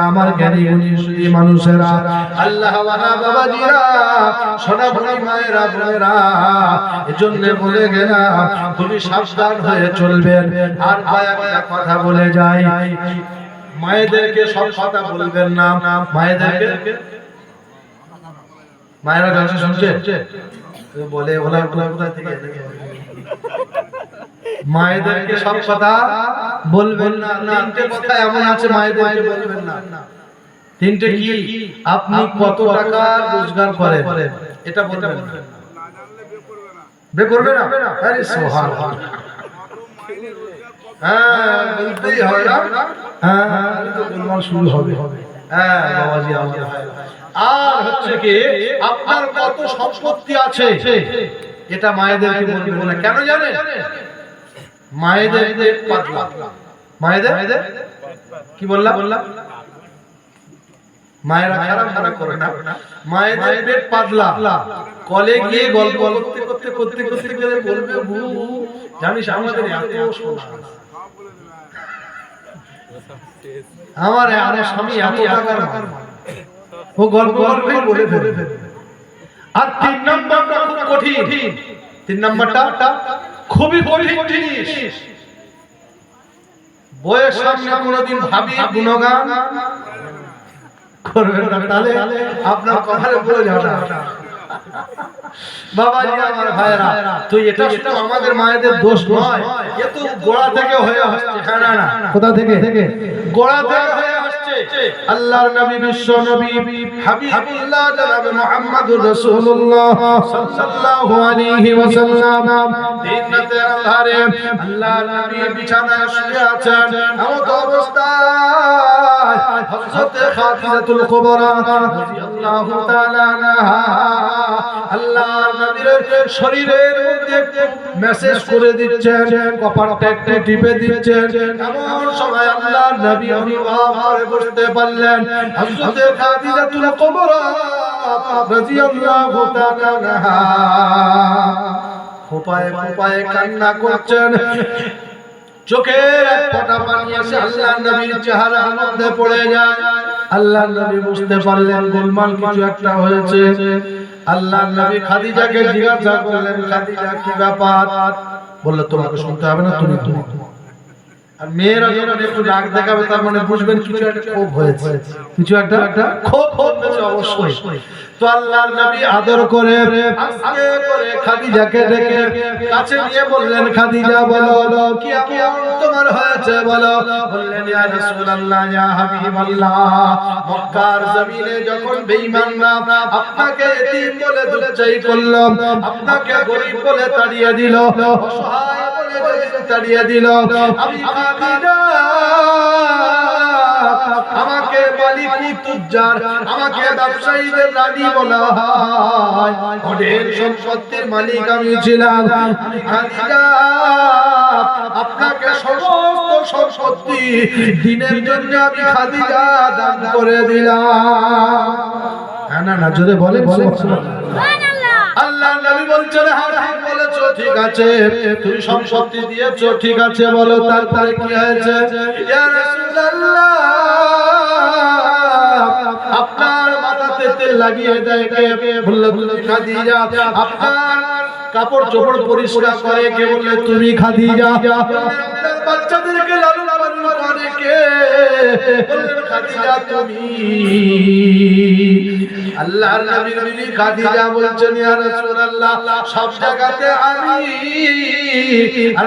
আমার জ্ঞানী গুণী মানুষেরা আল্লাহ বাবাজিরা সোনামণি মায়েরা বোনেরা এজন্য বলে গেলাম খুবই সাবধান হয়ে চলবেন আর কয়েকটা কথা বলে যাই মায়েদেরকে সব কথা বলবেন না মায়েদেরকে মায়েরা গান শুনছে বলে, ওলা ওলা কোথা থেকে? মায়েদেরকে সব কথা বলবেন না। তিনটে কথা এমন আছে, মায়েদেরকে বলবেন না। তিনটে কি? আপনি কত টাকা রোজগার করেন? এটা বলবেন বে করবে না? আরে সোহান হ্যাঁ হ্যাঁ হ্যাঁ আপনার কত সম্পত্তি আছে? এটা মায়েদেরকে কেন জানেন? মায়েদের পেট পাতলা। মায়েদের? কি বললাম? বললাম মায়েরা খারাপ খারাপ করে না। মায়েদের পেট পাতলা। কলে গিয়ে গল্প করতে করতে করতে করতে গেলে বলবে বউ জানিস আমাদের এত আমার আমার স্বামী এত টাকার ও গল্প গল্পই বলে ফেলে আর তিন নম্বরটা খুব কঠিন। তিন নম্বরটা? খুবই কঠিন জিনিস। বইয়ের সামনে কোনোদিন ভাবি গুণগান করবেন না তাহলে আপনার কথারে বলে যাবে না। বাবাজি আমার ভাইরা তুই এটা শুধু আমাদের মায়েদের দোষ নয়। এ তো গোড়া থেকে হয়ে আসছে হ্যাঁ না না। কোথা থেকে? গোড়া থেকে হয়ে আল্লাহর নবী, বিশ্ব নবী, হাবিবুল্লাহ জনাব মুহাম্মদুর রাসূলুল্লাহ সাল্লাল্লাহু আলাইহি ওয়াসাল্লাম দিন রাতের আধারে আল্লাহর নবী বিছানায় শুয়ে আছেন। এমন অবস্থায় হযরত খাদিজাতুল কুবরা রাদিয়াল্লাহু তাআলা আনহা আল্লাহর নবীর শরীরের মধ্যে মেসেজ করে দিচ্ছেন কপালটা একটু টিপে দিচ্ছেন। এমন সময় আল্লাহর নবী অভিভাবক হয়ে বসতে পারলেন। কান্না করছেন। চোখের পানি এসে আল্লাহ নবীর চেহারার মধ্যে পড়ে যায়। আল্লাহ নবী বুঝতে পারলেন গোলমাল কিছু একটা হয়েছে। আল্লাহ নবী খাদিজাকে জিজ্ঞাসা করলেন, খাদিজা, কি ব্যাপার? বলল, তোমাকে শুনতে হবে না, তুমি তুমি আর মেয়েরা যখন একটু রাগ দেখাবে, তার মানে বুঝবেন কিছু একটা ক্ষোভ হয়েছে। কিছু একটা একটা ক্ষোভ হয়েছে অবশ্যই। তো আল্লাহর নবী আদর করে আস্তে করে খাদিজাকে ডেকে কাছে নিয়ে বললেন, খাদিজা, বলো, কি তোমার হয়েছে, বলো? বললেন, ইয়া রাসূলুল্লাহ, ইয়া হাবিবাল্লাহ, মক্কার জমিনে যখন বেঈমানরা আপনাকে এতিম বলে দুচ্চাই করল, আপনাকে গরিব বলে তাড়িয়ে দিল, অসহায় তাড়িয়ে দিল আমি আমাকে মালিক তুজ্জার আমাকে ব্যবসায়ীদের রানী বলা হয়। অঢের সম্পত্তির মালিক আমি ছিলাম। আপনাকে সমস্ত সম্পত্তি দিনের জন্য আমি খাদিজা দান করে দিলাম। হ্যাঁ না না যদি বলে বলে আল্লাহ নবী বলছেন হ্যাঁ ঠিক বলেছ, ঠিক আছে। সম্পত্তি দিয়েছ, ঠিক আছে বলো কি হয়েছে? আপনার মাথাতে তেল লাগিয়ে দেয় কে? বললে বললে খাদিজা। আপনার কাপড় চোপড় পরিষ্কার করে কে? বললে, তুমি খাদিজা। করে কে বললেন, খাদিজা তুমি। আল্লাহর নবীর খাদিজা বলছেন, ইয়া রাসূলুল্লাহ, সব জায়গাতে আমি আর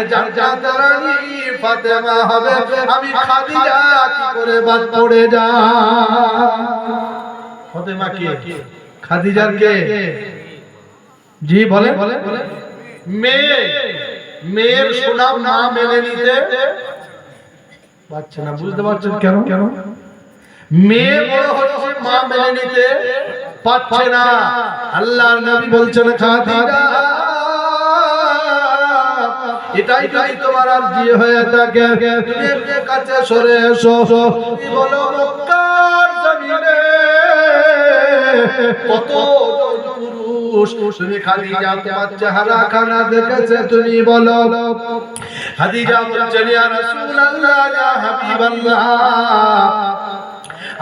ফাতেমা হবে, আমি খাদিজা কি করে বাদ পড়ে যা? ফাতেমা কে? খাদিজার কে? জি বলে মেয়ে। মেয়ের সুনাম না মেনে নিতে পারছে না বুঝতে পারছেন কেন? কেন? মেয়ে বড় হচ্ছে মা মেনে নিতে পারছে না। আল্লাহর নবী বলছেন খাদিজা এটাই যদি তোমার আর বিয়ে হয়ে থাকে কাছে সরে এসো। বলো মক্কার জমিনে কত পুরুষ তুমি চেহারা খানা দেখেছে, তুমি বলো। খাদিজা বলছেন ইয়া রাসূলুল্লাহ, ইয়া হাবিবাল্লাহ,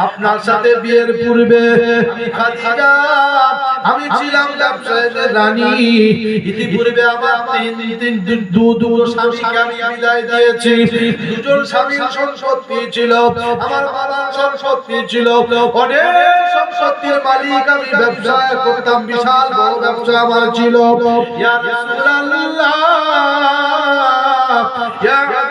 আপনার সাথে বিয়ের পূর্বে আমি খাদিজা আমি ছিলাম ব্যবসায়ের রানী। ইতিপূর্বে আমার তিন তিন দু- দুটো স্বামীকে আমি বিদায় দিয়েছি। দুজন স্বামীর সম্পত্তি ছিল আমার বাবার সম্পত্তি ছিল অনেক সম্পত্তির মালিক আমি ব্যবসা করতাম, বিশাল বড় ব্যবসা আমার ছিল। ইয়া রাসূলুল্লাহ, ইয়া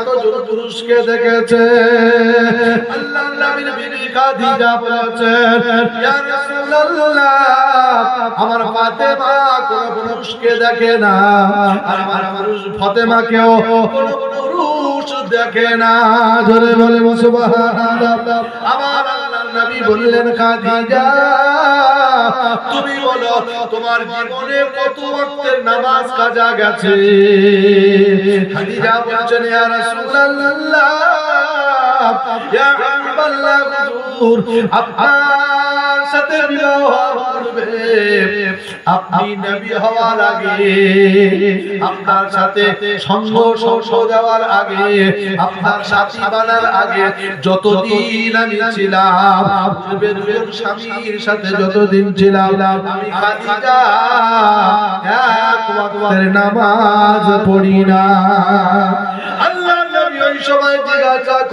কতজন পুরুষকে দেখেছে। আল্লাহ নবীর বিবি খাদিজা বলেছেন, ইয়া রাসূলুল্লাহ, আমার ফাতেমা কোন পুরুষকে দেখে না, আর আমার পুরুষ ফাতেমাকেও কোন পুরুষ দেখে না। জোরে বলে সুবহানাল্লাহ। আমার আল্লাহর নবী বললেন, খাদিজা তুমি বলো তোমার জীবনে কত ওয়াক্তের নামাজ কাজা গেছে? খাদিজা বলছেন ইয়া রাসূলুল্লাহ। ইয়া হুজুর, আপনার সাথে বিবাহ করবে। হওয়ার আগে, আপনার সাথে সঙ্গ সঙ্গ দেওয়ার আগে, আপনার সাথী বানার আগে যতদিন আমি ছিলাম স্বামীর সাথে যতদিন ছিলাম, আমি খাদিজা নামাজ পড়ি না।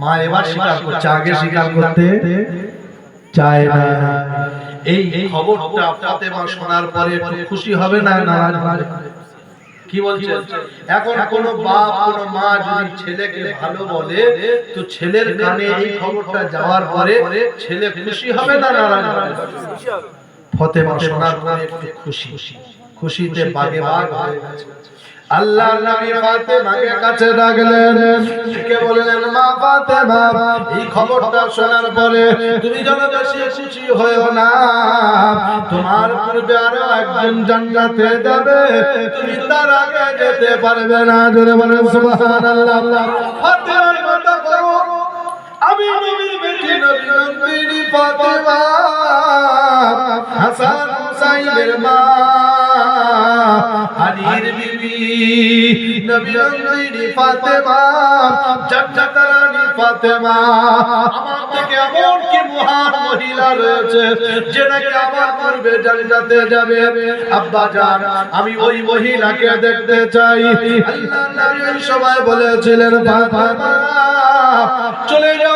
মা এবার স্বীকার করছে আগে স্বীকার করতে চায় না। এই খবরটা ফাতেমা শোনার পরে একটু খুশি হবে না নারাজ হবে। কি বলছে? এখন কোন বাপ কোন মা যদি ছেলেকে ভালো বলে তো ছেলের কানে এই খবরটা যাওয়ার পরে ছেলে খুশি হবে না নারাজ হবে। ফতেমা শোনার পরে একটু খুশি। খুশিতে বাগে বাগ হয়ে গেছে। আল্লাহ নবী ফাতেমাকে কাছে ডাকলেন। কে বললেন, মা ফাতেমা, এই খবরটা শোনার পরে তুমি যেন বেশি খুশি হয়েও না। তোমার পূর্বে আরও একজন জান্নাতে যাবে, তুমি তার আগে যেতে পারবে না। জোরে বলেন, সুবহানাল্লাহ। ফাতেমার কথা করো আমি নবীর বেটি, নবী হাসান হুসাইনের মা বিবি, নবী আমার থেকে এমন কি মহান মহিলা রয়েছে, যে নাকি আমার জান্নাতে যাবে। আব্বা জান, আমি ওই মহিলাকে দেখতে চাই। আল্লাহ নবী সময় বলেছিলেন চলে যাও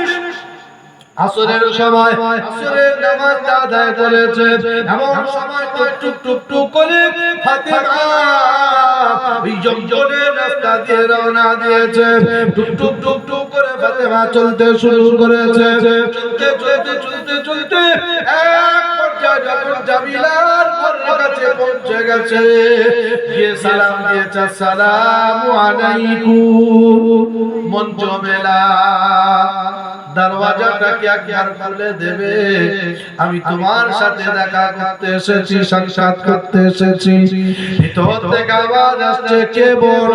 আসরের সময়, আসরের নামাজ আদায় করেছে। এমন সময় টুক টুক টুক করে ফাতেমা জঙ্গলের রাস্তা দিয়ে রওনা দিয়েছে। টুক টুক টুক টুক করে ফাতেমা চলতে শুরু করেছে। চলতে চলতে চলতে চলতে এক পর্যায়ে যখন জামিলার ঘরের কাছে পৌঁছে গেছে, গিয়ে সালাম দিয়েছে আসসালামু আলাইকুম, মঞ্চ মেলা। দরওয়াজাটাকে একবার খুলে দেবে? আমি তোমার সাথে দেখা করতে এসেছি, সাক্ষাৎ করতে এসেছি। ভিতর থেকে আওয়াজ আসছে কে বল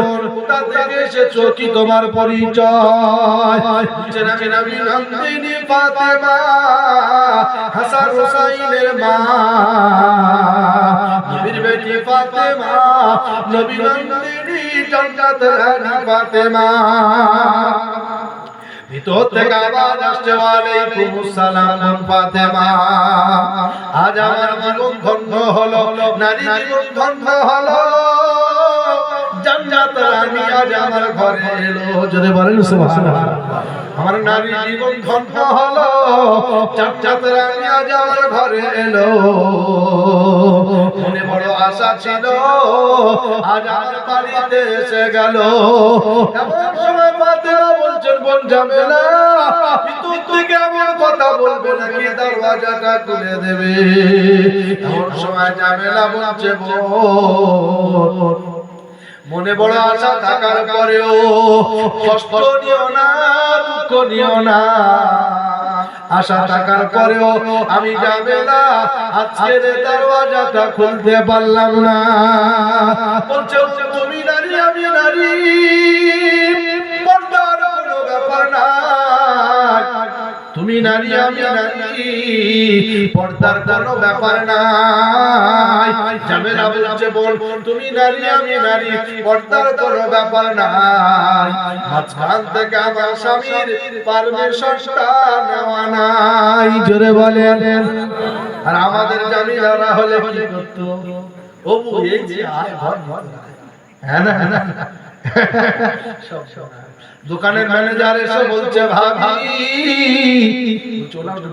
থেকে এসেছ কি তোমার পরিচয়? আজ আমার জীবন ধন্য হলো নারী জীবন ধন্য হলো রানী আজ আমার ঘরে এলো। যদি বলেন আমার নারী জীবন ধন্য হলো জান্নাত রানী আজ আমার ঘরে এলো। মনে বড় আশা ছিল, আজ আমার বাড়িতে এসে গেল। এমন সময় বলছেন, বোন যাবে না ভিতর থেকে এমন কথা বলবে নাকি? দরওয়াজাটা খুলে দেবে। এমন সময় যাবে না বলছে, বোন মনে বড় আশা থাকার পরেও কষ্ট নিও না, দুঃখ নিও না। আশা থাকার পরেও আমি যাবে না আজকের দরওয়াজাটা খুলতে পারলাম না। বলছে তুমি নারী, আমি নারী। কোনো ব্যাপার না। তুমি নারী, আমি নারী, পর্দার কোনো ব্যাপার নাই। না বলছে, বল, তুমি নারী, আমি নারী, পর্দার কোনো ব্যাপার নাই। মাঝখান থেকে আমার স্বামীর পারমিশনটা নেওয়া নাই। জোরে বলেন। আর আমাদের জামিলারা হলে কি করতো? ও এই যে আয় ঘর ঘর হ্যাঁ না হ্যাঁ না। সব সব দোকানের ম্যানেজার এসে বলছে, ভাবি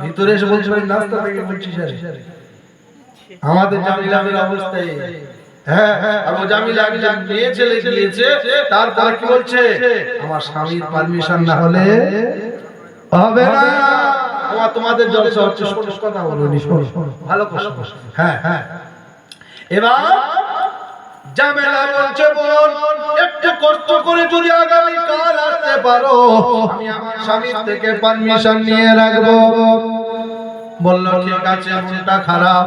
ভিতরে এসে বলছে ভাই নাস্তা থেকে বলছি আমাদের জামিলাদের অবস্থায় হ্যাঁ পারমিশন না হলে তোমাদের জলসা হ্যাঁ হ্যাঁ। এবার জামেলা বলছে বোন, একটু কষ্ট করে যদি আগামী কাল আসতে পারো, আমি আমার স্বামীর থেকে পারমিশন নিয়ে রাখব। বলল, ঠিক আছে, মনটা খারাপ।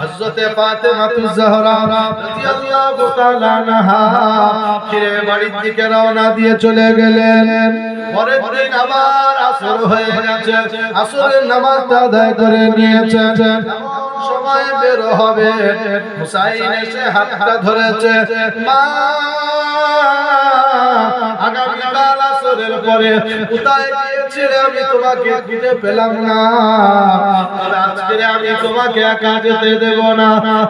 হযরতে ফাতেমা তুজ জাহরা রাদিয়াল্লাহু তাআলা আনহা ফিরে বাড়ির দিকে রওনা দিয়ে চলে গেলেন। পরের দিন আবার আসর হয়ে গেছে। আসরের নামাজটা আদায় করে নিয়েছেন। সময় বের হবে। হুসাইন এসে হাতটা ধরেছে। মা আমি তোমাকে পেলাম না। আমি তোমাকে একা যেতে দেব না।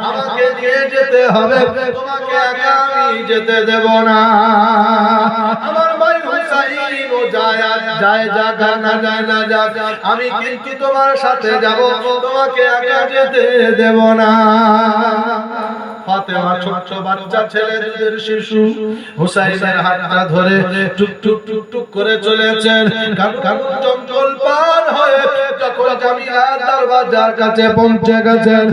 আমাকে নিয়ে যেতে হবে। তোমাকে একা আমি যেতে দেব না। আমার ভাই হুসাইন যায় যায় যাক না যায়, না যাক আমি কিন্তু তোমার সাথে যাব, তোমাকে একা যেতে দেব না। ফাতেমা ছোট্ট বাচ্চা ছেলে শিশু হুসাইনের হাতটা ধরে টুক টুক টুক টুক করে চলেছেন। কানু জঙ্গল পার হয়ে যখন জামিলা দরওয়াজার কাছে পৌঁছে গেছেন,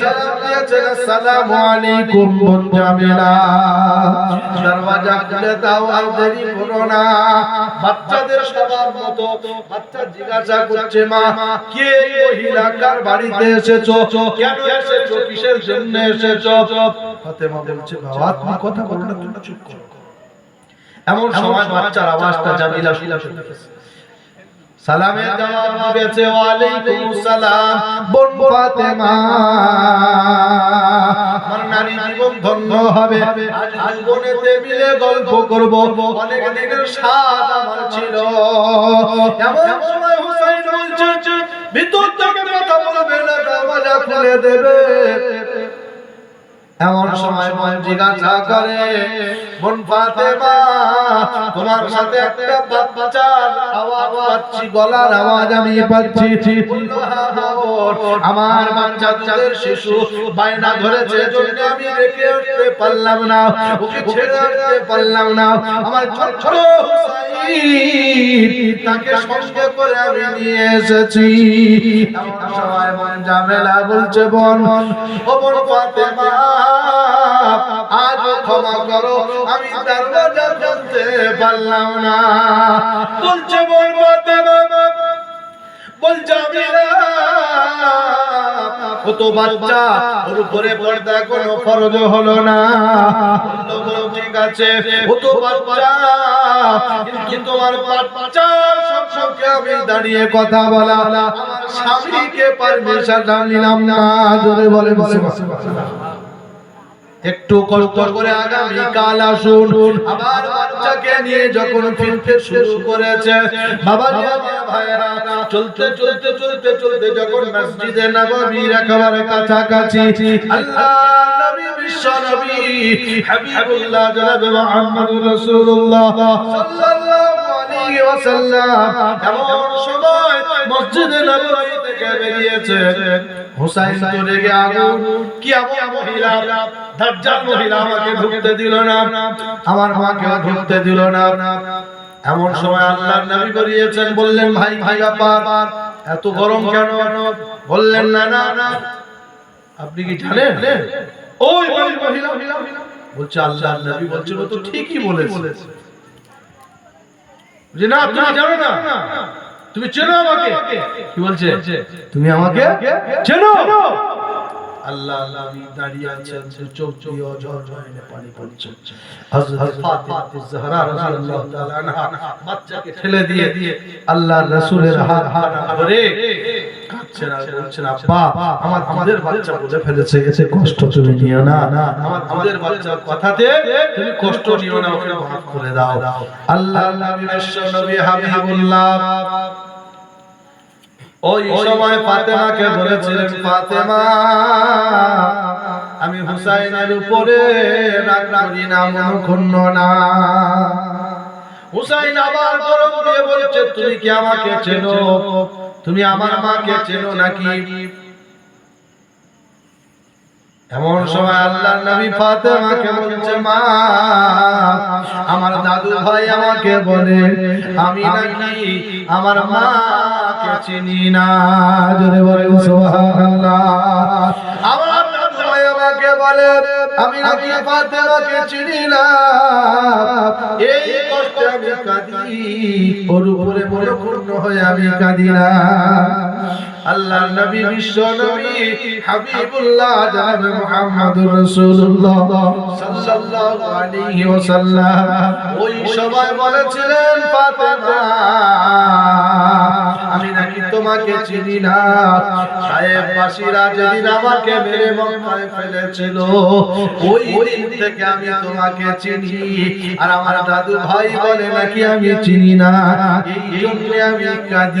সালাম দিয়েছেন, আসসালামু আলাইকুম বোন জামিলা। দরওয়াজা খুলে দাও, আর দেরি করো না। বাচ্চাদের সবার মতো। বাচ্চা জিজ্ঞাসা করছে, মা, কে বাড়িতে এসেছ? কেন এসেছ? কিসের জন্য এসেছ? ফাতেমা বলছে, বাবা, তুমি কথা চুপ করো। এমন সময় বাচ্চার আওয়াজটা জামিলা শুনে সালামের জবাব দিয়েছে ওয়ালাইকুম সালাম বোন ফাতেমা। আমার নারী জীবন ধন্য হবে। আজ জীবনেতে মিলে গল্প করব। অনেক দিনের স্বাদ আমার ছিল। এমন সময় হুসাইন বলছে ভিতর থেকে কথা বলবে না দরওয়াজা খুলে দেবে। এমন সময় মন জিজ্ঞাসা করে। বোন ফাতেমা তোমার সাথে একটা বাচ্চার আওয়াজ পাচ্ছি গলার আওয়াজ আমি পাচ্ছি। বলল, "হ্যাঁ, হ্যাঁ, বোন, আমার বাচ্চা দুধের শিশু বায়না ধরেছে জন্য আমি রেখে উঠতে পারলাম না। ওকে ছেড়ে পারলাম না। আমার ছোট তাকে সঙ্গে করে আমি নিয়ে এসেছি। সময় মন ঝামেলা বলছে বোন ও বোন ফাতেমা আজ ক্ষমা করো আমি দরজা খুলতে পারলাম না। বলছে বোন ফাতেমা বলছে না বাচ্চা, ওর উপরে পর্দা কোনো ফরজ হলো না। ঠিক আছে ও তো বাচ্চা, কিন্তু তোমার বাচ্চা সম্পর্কে আমি দাঁড়িয়ে কথা বলা স্বামীকে পারমিশন নিলাম না। জোরে বলে বলে। একটু কষ্ট করে আগামী কাল আসুন। আবার বাচ্চাকে নিয়ে যখন ফিরতে শুরু করেছে, বাবা চলতে চলতে চলতে চলতে যখন মসজিদে নববীর একেবারে কাছাকাছি নবী মসজিদে নববী থেকে বেরিয়েছে। হুসাইন তো রেগে আগুন কি এমন মহিলা, দাজ্জাল মহিলা আমাকে ঢুকতে দিল না, আমার মাকে ঢুকতে দিল না। এমন সময় আল্লাহর নবী করিয়েছেন, বললেন, ভাই ভাই ব্যাপার? এত গরম কেন? বললেন, না না না। আপনি কি জানেন? ওই মহিলা বলছে, আল্লাহর নবী বলছিল তো ঠিকই বলেছে। যে না, তুমি জানো না। তুমি চেনো আমাকে? কি বলছে? তুমি আমাকে? চেনো? আল্লাহ আল্লাহ আমি দাঁড়িয়ে আছেন সে চোখ দিয়ে অঝর ঝরে পানি পড়ছে। হযরত ফাতিমা জাহরা রাদিয়াল্লাহু তাআলা আনহা বাচ্চাকে ঠেলে দিয়ে আল্লাহর রাসূলের হাত হাত ধরে কাঁদছেন আর বলছেন আব্বা আমার দুধের বাচ্চা বলে ফেলেছে এতে কষ্ট তুমি নিও না। আমার দুধের বাচ্চার কথাতে তুমি কষ্ট নিও না ওকে মাফ করে দাও। আল্লাহ নবী বিশ্ব নবী হাবিবুল্লাহ। ওই সময় ফাতেমাকে বলেছিলেন ফাতেমা আমি হুসাইনের উপরে রাগ করি না মনক্ষুণ্ণ না। হুসাইন আবার গরম দিয়ে বলছে তুমি কি আমাকে চেনো? তুমি আমার মাকে চেনো নাকি? এমন সময় আল্লাহ নবী ফাতেমাকে বলছে, মা, আমার দাদু ভাই আমাকে বলে, আমি নাকি আমার মাকে চিনি না। জোরে বলে সুবহানাল্লাহ। আমার দাদু ভাই আমাকে বলে আমি নাকি ফাতেমাকে চিনি না এই কষ্টে আমি কাঁদি, ওর উপরে বড় পূর্ণ হয়ে আমি কাঁদি না আল্লাহ নবী বিশ্ব নবী হাবিবুল্লাহ জানাবে মুহাম্মদুর রাসূলুল্লাহ সাল্লাল্লাহু আলাইহি ওয়াসাল্লাম। ওই সময় বলেছিলেন, ফাতেমা, আমি নাকি তোমাকে চিনি না। সাহেব যেদিন আমাকে মেরে মক্কায় ফেলেছিল, ওই দিন থেকে আমি তোমাকে চিনি। আর আমার দাদু ভাই বলে, নাকি আমি চিনি না? এই জন্য আমি কাঁদি।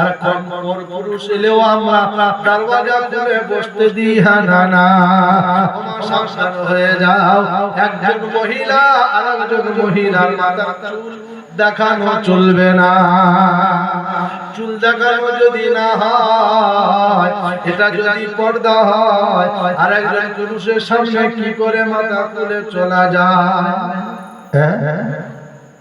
আর কর্মর পুরুষ এলেও আমরা দরওয়াজা খুলে বসতে দিই হ্যাঁ না না সাবধান হয়ে যাও। একজন মহিলা আর একজন মহিলার মাথার চুল দেখানো চলবে না। চুল দেখানো যদি না হয়, এটা যদি পর্দা হয়, আর একজন পুরুষের সামনে কি করে মাথা তুলে চলা যায়? হ্যাঁ?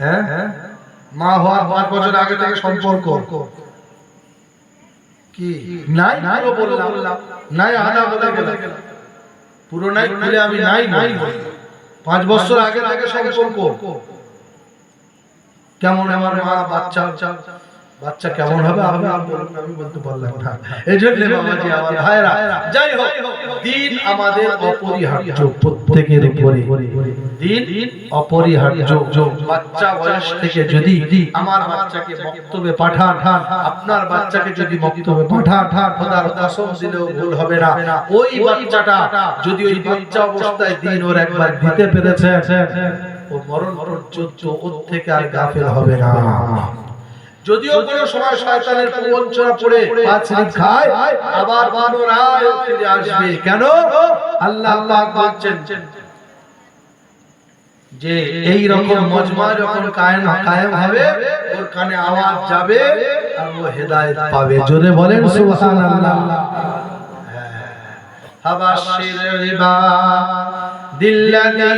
হ্যাঁ? মা হওয়ার পাঁচ বছর আগে থেকে সম্পর্ক। কি? নাই নাই বললাম। নাই আধা বলে পুরো নাই বলে আমি নাই নাই। পাঁচ বছর আগে থেকে সম্পর্ক। কেমন আমার মা, বাচ্চা? বাচ্চা কেমন হবে আমি আর বলব না, আমি বলতে পারলাম না। এই জন্য বাবাজি আমার ভাইরা যাই হোক দিন আমাদের অপরিহার্য প্রত্যেকের উপরে। দিন অপরিহার্য বাচ্চা বয়স থেকে যদি আমার বাচ্চাকে বক্তব্যে পাঠান আপনার বাচ্চাকে যদি বক্তব্যে পাঠান খোদার কসম দিলেও ভুল হবে না। ওই বাচ্চাটা যদি ওই বাচ্চা অবস্থায় দিন ওর একবার দিতে পেরেছে ও মরণ পর্যন্ত ওর থেকে আর গাফেল হবে না। যদিও কোনো সময় শয়তানের প্রবঞ্চনা পড়ে পাঁচরি খায় আবার পুনরায় ফিরে আসবে। কেন? আল্লাহ পাক বলছেন যে এই রকম মজমা যখন কায়েম কায়েম হবে ওর কানে আওয়াজ যাবে আর ও হেদায়েত পাবে। জোরে বলেন সুবহানাল্লাহ। হ্যাঁ। হাবাশির রিবা দিল্লাযী